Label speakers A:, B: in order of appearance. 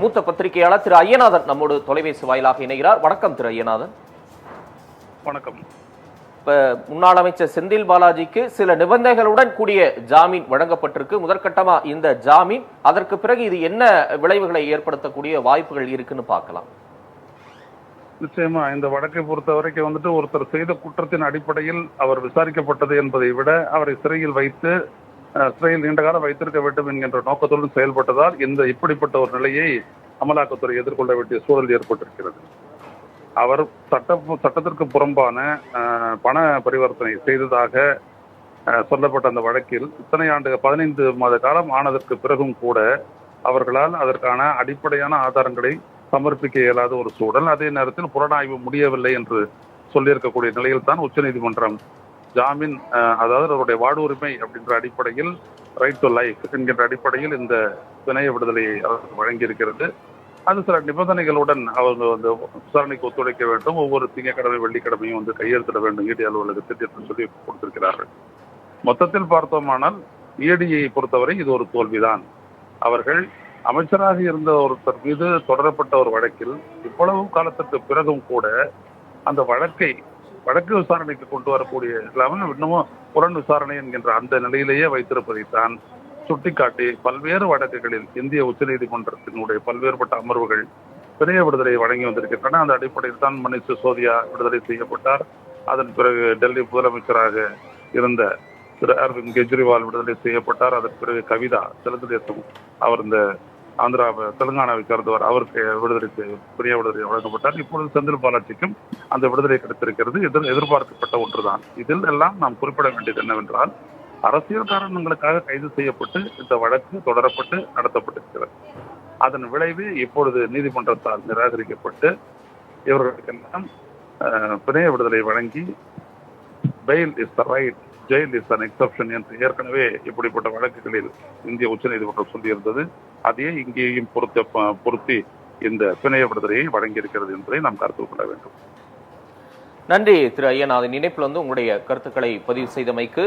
A: மூத்த பத்திரிகையாளர் திரு ஐயநாதன் நம்மோடு தொலைபேசி வாயிலாக இணைகிறார். வணக்கம் திரு ஐயநாதன்.
B: வணக்கம்.
A: இப்ப முன்னாள் அமைச்சர் செந்தில் பாலாஜிக்கு சில நிபந்தனைகளுடன் கூடிய ஜாமீன் வழங்கப்பட்டிருக்கு. முதற்கட்டமா இந்த ஜாமீன் அதற்கு பிறகு இது என்ன விளைவுகளை ஏற்படுத்தக்கூடிய வாய்ப்புகள் இருக்குன்னு பார்க்கலாம்.
B: நிச்சயமா இந்த வழக்கை பொறுத்த வரைக்கும் வந்துட்டு ஒருத்தர் செய்த குற்றத்தின் அடிப்படையில் அவர் விசாரிக்கப்பட்டது என்பதை விட அவரை சிறையில் வைத்து சிறையில் நீண்ட காலம் வைத்திருக்க வேண்டும் என்கின்ற நோக்கத்துடன் செயல்பட்டதால் இந்த இப்படிப்பட்ட ஒரு நிலையை அமலாக்கத்துறை எதிர்கொள்ள வேண்டிய சூழல் ஏற்பட்டிருக்கிறது. அவர் சட்ட சட்டத்திற்கு புறம்பான பண பரிவர்த்தனை செய்ததாக சொல்லப்பட்ட அந்த வழக்கில் இத்தனை ஆண்டு பதினைந்து மாத காலம் ஆனதற்கு பிறகும் கூட அவர்களால் அதற்கான அடிப்படையான ஆதாரங்களை சமர்ப்பிக்க இயலாத ஒரு சூழல். அதே நேரத்தில் புலனாய்வு முடியவில்லை என்று சொல்லியிருக்கக்கூடிய நிலையில் தான் உச்சநீதிமன்றம் ஜாமீன் அதாவது அவருடைய வார்டு உரிமை அப்படின்ற அடிப்படையில் ரைட் டு லைஃப் என்கின்ற அடிப்படையில் இந்த பிணைய விடுதலையை அவருக்கு வழங்கியிருக்கிறது. அது சில நிபந்தனைகளுடன் அவங்க வந்து விசாரணைக்கு ஒத்துழைக்க வேண்டும். ஒவ்வொரு திங்கக்கிழமை வெள்ளிக்கிழமையும் வந்து கையெழுத்திட வேண்டும். இடி அலுவலகத்தில் என்று சொல்லி கொடுத்திருக்கிறார்கள். மொத்தத்தில் பார்த்தோமானால் இடியை பொறுத்தவரை இது ஒரு தோல்விதான். அவர்கள் அமைச்சராக இருந்த ஒருத்தர் மீது தொடரப்பட்ட ஒரு வழக்கில் இவ்வளவு காலத்திற்கு பிறகும் கூட அந்த வழக்கை வழக்கு விசாரணைக்கு கொண்டு வரக்கூடிய இல்லாமல் இன்னமும் புலன் விசாரணை என்கின்ற அந்த நிலையிலேயே வைத்திருப்பதைத்தான் சுட்டிக்காட்டி பல்வேறு வழக்குகளில் இந்திய உச்சநீதிமன்றத்தினுடைய பல்வேறுபட்ட அமர்வுகள் பிணைய விடுதலை வழங்கி வந்திருக்கின்றன. அந்த அடிப்படையில் தான் மணிஷ் சிசோதியா விடுதலை செய்யப்பட்டார். அதன் பிறகு டெல்லி முதலமைச்சராக இருந்த திரு அரவிந்த் கெஜ்ரிவால் விடுதலை செய்யப்பட்டார். அதன் பிறகு கவிதா தெலுங்கு தேசம் அவர் இந்த ஆந்திரா தெலுங்கானாவை சேர்ந்தவர் அவருக்கு விடுதலைக்கு செய்ய- விடுதலை வழங்கப்பட்டார். இப்பொழுது செந்தில் பாலாஜிக்கும் அந்த விடுதலை கிடைத்திருக்கிறது. எதிர் எதிர்பார்க்கப்பட்ட ஒன்றுதான். இதில் எல்லாம் நாம் குறிப்பிட வேண்டியது என்னவென்றால் அரசியல் காரணங்களுக்காக கைது செய்யப்பட்டு இந்த வழக்கு தொடரப்பட்டு நடத்தப்பட்டிருக்கிறது. அதன் விளைவு இப்பொழுது நீதிமன்றத்தால் நிராகரிக்கப்பட்டு இவர்களுக்கெல்லாம் பிணைய விடுதலை வழங்கி bail is the right jail is an exception என்று ஏற்கனவே இப்படிப்பட்ட வழக்குகளில் இந்திய உச்சநீதிமன்றம் சொல்லியிருந்தது. அதையே இங்கேயும் பொருத்த பொருத்தி இந்த பிணைய விடுதலையை வழங்கியிருக்கிறது என்பதை நாம் கருத்தில் கொள்ள வேண்டும்.
A: நன்றி திரு ஐயநாதன் இணைப்பில் வந்து உங்களுடைய கருத்துக்களை பதிவு செய்தமைக்கு